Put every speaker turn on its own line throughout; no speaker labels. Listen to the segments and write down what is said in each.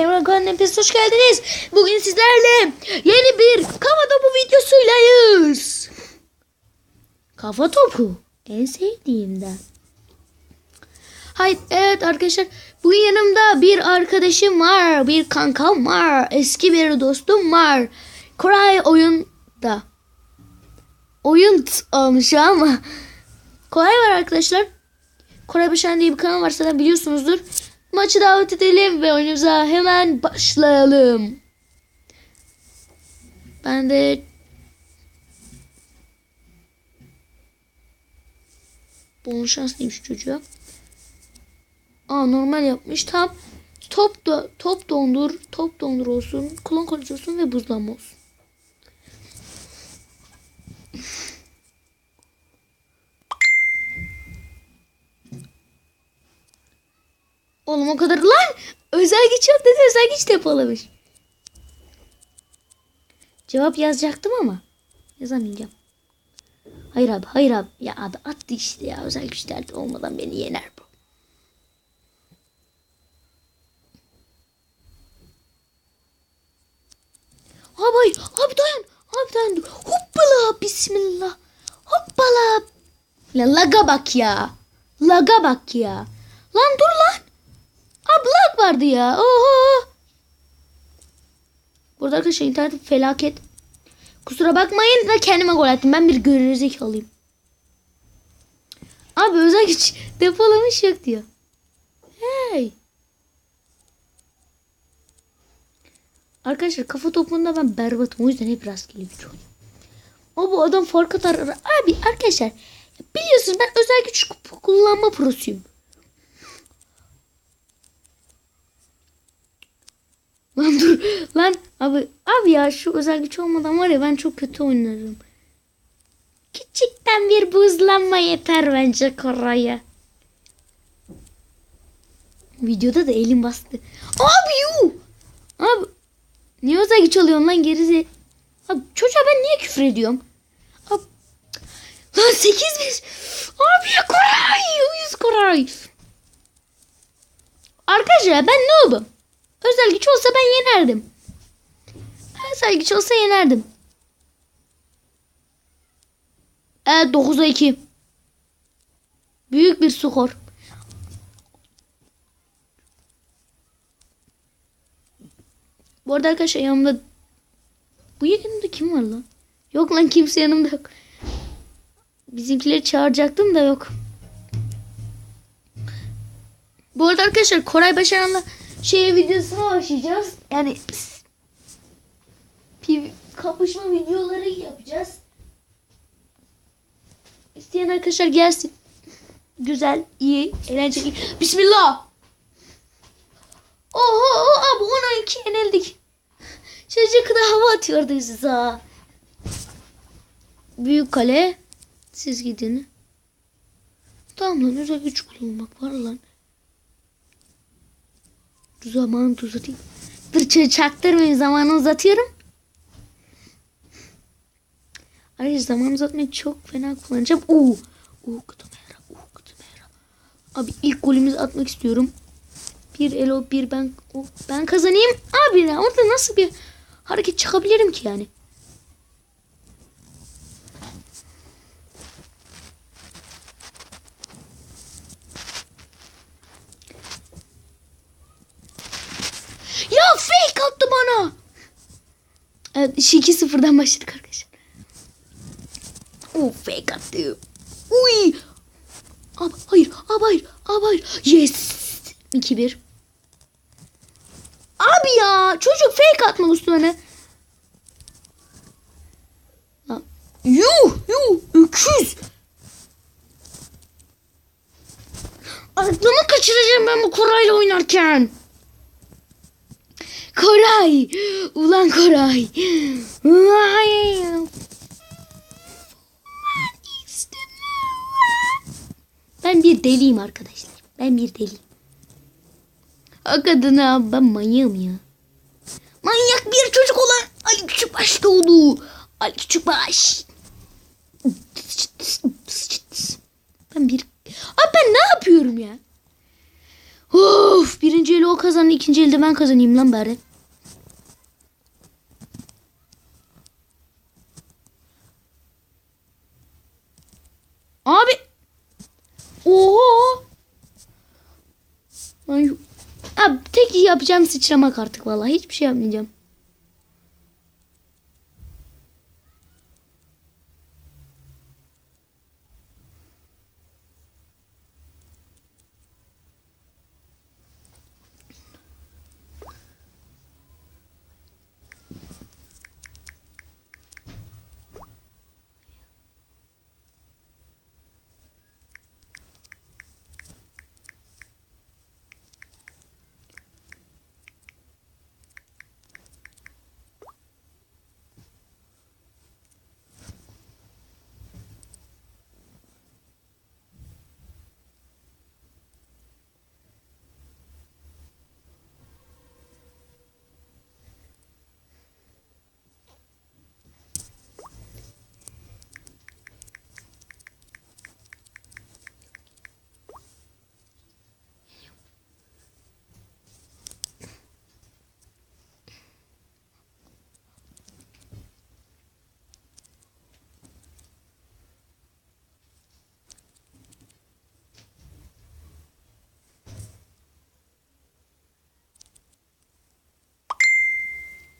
Devran Kanalı'na hepiniz hoş geldiniz. Bugün sizlerle yeni bir kafa topu videosuylayız. Kafa topu. En sevdiğimden. Hayır, evet arkadaşlar. Bugün yanımda bir arkadaşım var. Bir kankam var. Eski bir dostum var. Koray oyunda. Oyun olmuş ama. Koray var arkadaşlar. Koray Başaran diye bir kanal var zaten biliyorsunuzdur. Maçı davet edelim ve oyunumuza hemen başlayalım. Ben de bol şans demiş çocuğa. Aa normal yapmış. Tam top da top dondur, top dondur olsun, klon kalıcı olsun ve buzlanma olsun. Oğlum o kadar lan özel güç yok dedi özel güç depolamış. Cevap yazacaktım ama yazamayacağım. Hayır abi hayır abi ya abi attı işte ya özel güçler olmadan beni yener bu. Abi abi dayan abi dayan. Hoppala bismillah hoppala. La laga bak ya laga bak ya. Lan dur lan. Vardı ya. Oho. Burada arkadaşlar internet felaket. Kusura bakmayın da kendime gol attım. Ben bir gerizekalıyım. Abi özel güç depolamış yok diyor. Hey. Arkadaşlar kafa topunda ben berbatım. O yüzden hep rastgele güç oynuyorum. Ama bu adam fark atar. Abi arkadaşlar biliyorsunuz ben özel güç kullanma prosuyum. Lan dur. Lan abi abi ya şu özel güç olmadan var ya ben çok kötü oynarım. Küçükten bir buzlanma yeter bence Koray'a. Videoda da elim bastı. Abi yu. Abi niye özel güç alıyorsun lan gerize? Abi çocuğa ben niye küfür ediyorum? Abi, lan 8 biz. Abi Koray. Uyuz Koray. Arkadaşlar ben ne oldum? Özel güç olsa ben yenerdim. Özel güç olsa yenerdim. Evet 9'a 2. Büyük bir skor. Bu arada arkadaşlar yanımda bu yanımda kim var lan? Yok lan kimse yanımda yok. Bizimkileri çağıracaktım da yok. Bu arada arkadaşlar Koray Başaran'la şey videosuna başlayacağız. Yani kapışma videoları yapacağız. İsteyen arkadaşlar gelsin. Güzel, iyi, eğlenceli. Bismillah. Oho abi 12 yenildik. Çocuk da hava atıyordu size. Büyük kale. Siz gidin. Tamam lan özel güç kullanmak var lan. Zamanı uzatayım. Ç- çaktırmayın zamanı uzatıyorum. Arkadaşlar zaman uzatmayı çok fena kullanacağım. Oo. Oo Kıtamera. Oo Kıtamera. Abi ilk golümüzü atmak istiyorum. Bir elo bir ben o, ben kazanayım. Abi ya orada nasıl bir hareket çıkabilirim ki yani? Ya fake attı bana. Evet işi 2-0'dan başladık arkadaşlar. Oo fake attı. Uy. Abi hayır, abi hayır, abi hayır. Yes. 2-1. Abi ya çocuk fake atmak üstüne. Yuh yuh öküz. Aklımı kaçıracağım ben bu Koray'la oynarken. Koray. Ulan Koray. Vay. Ben bir deliyim arkadaşlar. Ben bir deliyim. O kadına ben manyağım ya. Manyak bir çocuk olan Ali Küçükbaş doğdu. Ali Küçükbaş. Ben bir... Abi ben ne yapıyorum ya? Uf, birinci eli o kazandı, ikinci elde ben kazanayım lan bari. Abi. Oho. Abi tek yapacağım sıçramak artık vallahi hiçbir şey yapmayacağım.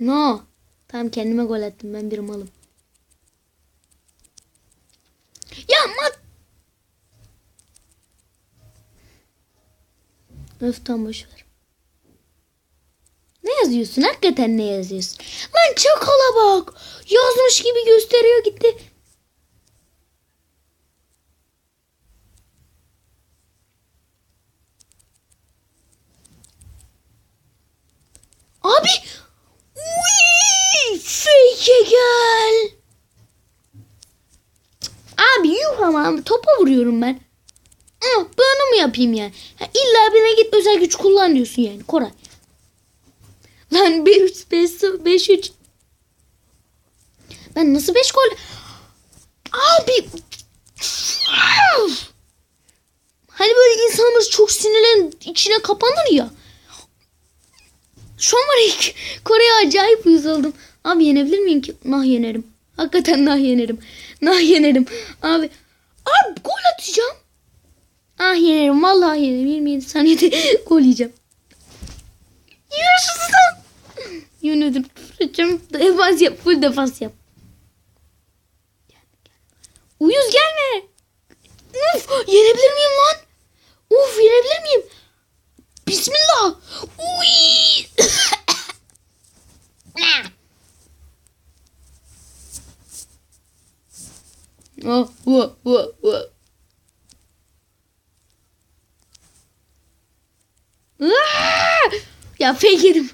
No. Tamam kendime gol attım. Ben bir malım. Ya mat. Öf tam boş ver. Ne yazıyorsun? Hakikaten ne yazıyorsun? Lan çakala bak. Yazmış gibi gösteriyor gitti. Abi. Uy, fake gel. Abi yuh ama topa vuruyorum ben. Ah, Böyle mı yapayım yani? Ha, illa birine git özel güç kullan diyorsun yani Koray. Lan 5 5 5 3 Ben nasıl 5 gol? Abi Hani böyle insanımız çok sinirlen içine kapanır ya. Şu an var ya Kore'ye acayip oldum. Abi yenebilir miyim ki? Nah yenerim. Hakikaten nah yenerim. Nah yenerim. Abi. Abi gol atacağım. Ah yenerim. Vallahi yenerim. 27 saniyede gol yiyeceğim. Yaşasın. Yemin ederim. Fırçam defans yap. Full defans yap. Uyuz gelme. Uf, yenebilir miyim lan? Uf yenebilir miyim? Bismillah. Uy. oh, oh, oh, oh. Aa! Ya fake yedim.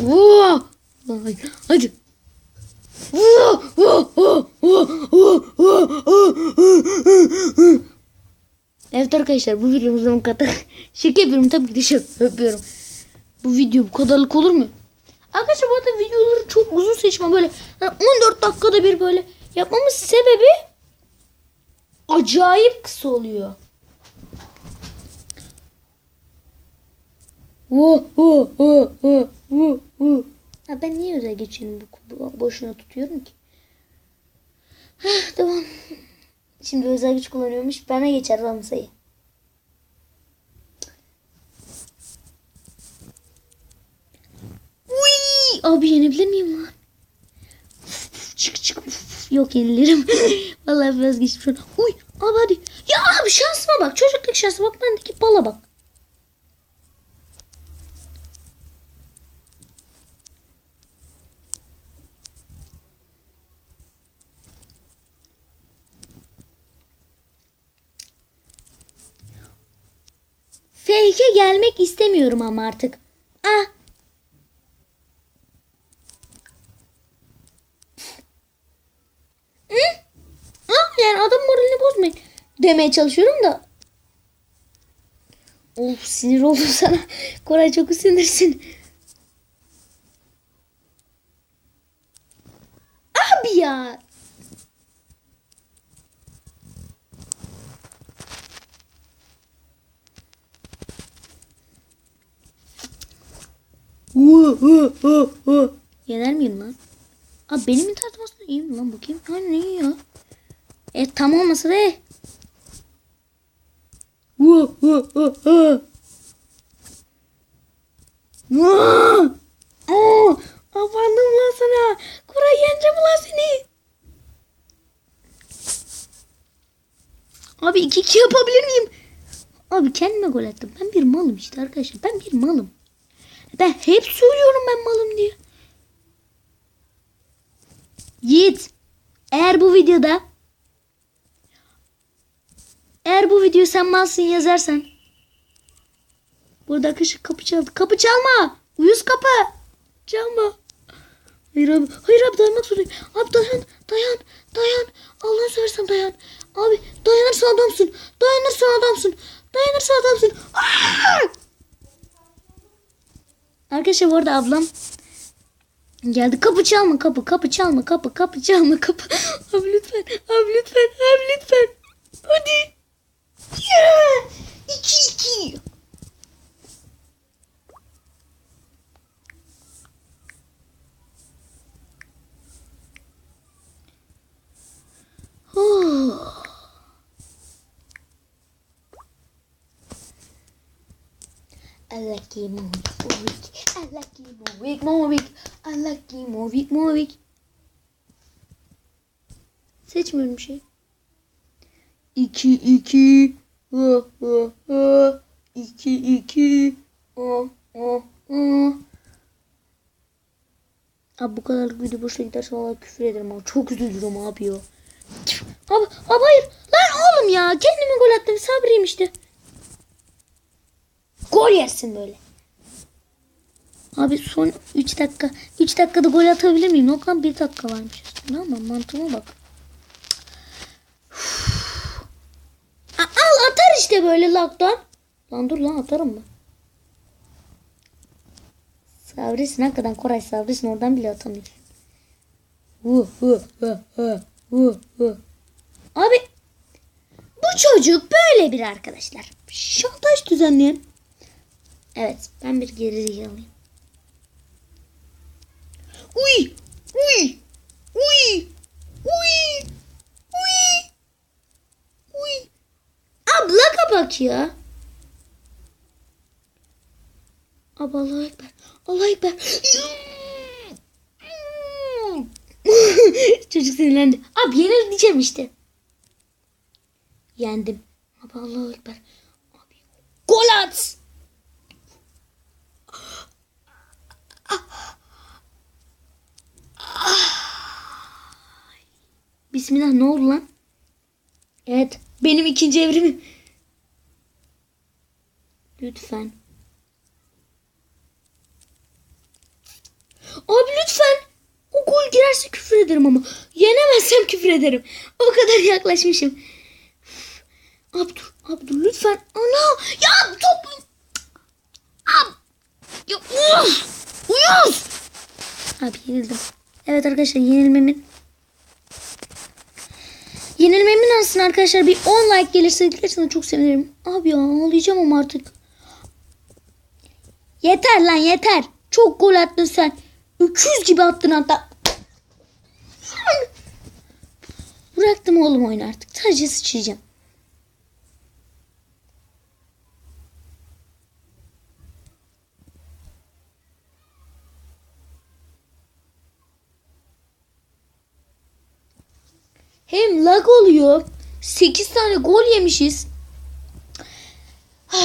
Oo! Vay, Hadi. Oo! Oo! Oo! Oo! Oo! Oo! Evet arkadaşlar bu videomuzda bu kadar. Şaka yapıyorum tabii ki de şaka yapıyorum. Bu video bu kadarlık olur mu? Arkadaşlar bu arada videoları çok uzun seçmem böyle yani 14 dakikada bir böyle yapmamız sebebi acayip kısa oluyor. Wo wo wo wo. Ha ben niye özel bu, bu boşuna tutuyorum ki? Heh, devam. Şimdi özel güç kullanıyormuş. Bana geçer lan sayı. Uy! Abi yenebilir miyim lan? Çık çık. Yok yenilirim. Vallahi biraz geçmiş. oldu. Uy! Abi hadi. Ya abi şansıma bak. Çocukluk şansıma bak. Bendeki bala bak. Fake'e gelmek istemiyorum ama artık. Ah. demeye çalışıyorum da. Of sinir oldum sana. Koray çok sinirsin. Abi ya. Yener miyim lan? Abi benim internet iyi mi lan bakayım? Ha ne ya? E tam olmasa da e. Afandım lan sana. Koray yeneceğim lan seni. Abi 2-2 yapabilir miyim? Abi kendime gol attım. Ben bir malım işte arkadaşlar. Ben bir malım. Ben hep söylüyorum ben malım diye. Yiğit. Eğer bu videoda eğer bu videoyu sen malsın yazarsan Burada arkadaşlar kapı çaldı. Kapı çalma. Uyuz kapı. Çalma. Hayır abi. Hayır abi dayanmak zorundayım. Abi dayan. Dayan. Dayan. Allah'ını seversen dayan. Abi dayanırsan adamsın. Dayanırsan adamsın. Dayanırsan adamsın. Aa! Arkadaşlar bu arada ablam geldi. Kapı çalma kapı. Kapı çalma kapı. Kapı çalma kapı. Abi lütfen. Abi lütfen. Abi lütfen. Hadi. Yeah! İki iki. Oh. I like it movie, I like it movie, movie, I like it movie, movie. Seçmiyorum bir şey. İki iki. Hı hı hı. İki iki. Hı hı hı. Abi bu kadarlık video boşuna giderse valla küfür ederim abi. Çok üzülürüm abi ya. Abi, abi hayır. Lan oğlum ya. Kendime gol attım. Sabriyim işte. Gol yersin böyle. Abi son 3 dakika. 3 dakikada gol atabilir miyim? Yok lan 1 dakika varmış. Ne ama mantığıma bak. İşte böyle laktan. Lan dur lan atarım mı? Sabrisin hakikaten Koray sabrisin oradan bile hu. Abi bu çocuk böyle bir arkadaşlar. Şantaj düzenleyen. Evet ben bir geri. Uy uy uy uy uy uy. Abla kapak ya. Abi Allahu Ekber. Allahu Ekber. Çocuk sinirlendi. Abi yenil diyeceğim işte. Yendim. Abi Allahu Ekber. Abi gol at. Bismillah ne oldu lan? Evet. Benim ikinci evrimim. Lütfen. Abi lütfen. O gol girerse küfür ederim ama. Yenemezsem küfür ederim. O kadar yaklaşmışım. Abi dur. Abi dur lütfen. Ana. Ya top. Abi. Ya, uf. Uyuz. Abi yenildim. Evet arkadaşlar yenilmemin Yenilmemin aslında arkadaşlar bir 10 like gelirse gerçekten çok sevinirim. Abi ya ağlayacağım ama artık. Yeter lan yeter. Çok gol attın sen. Öküz gibi attın hatta. Bıraktım oğlum oyunu artık. Sadece sıçrayacağım. Hem lag oluyor. 8 tane gol yemişiz.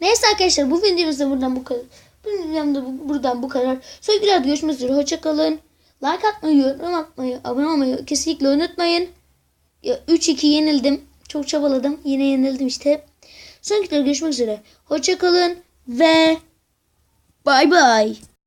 Neyse arkadaşlar bu videomuz da buradan bu kadar. Bu videomda bu- buradan bu kadar. Sonraki videoda görüşmek üzere. Hoşçakalın. Like atmayı, yorum atmayı, abone olmayı kesinlikle unutmayın. Ya, 3-2 yenildim. Çok çabaladım. Yine yenildim işte. Sonraki görüşmek üzere. Hoşçakalın ve bay bay.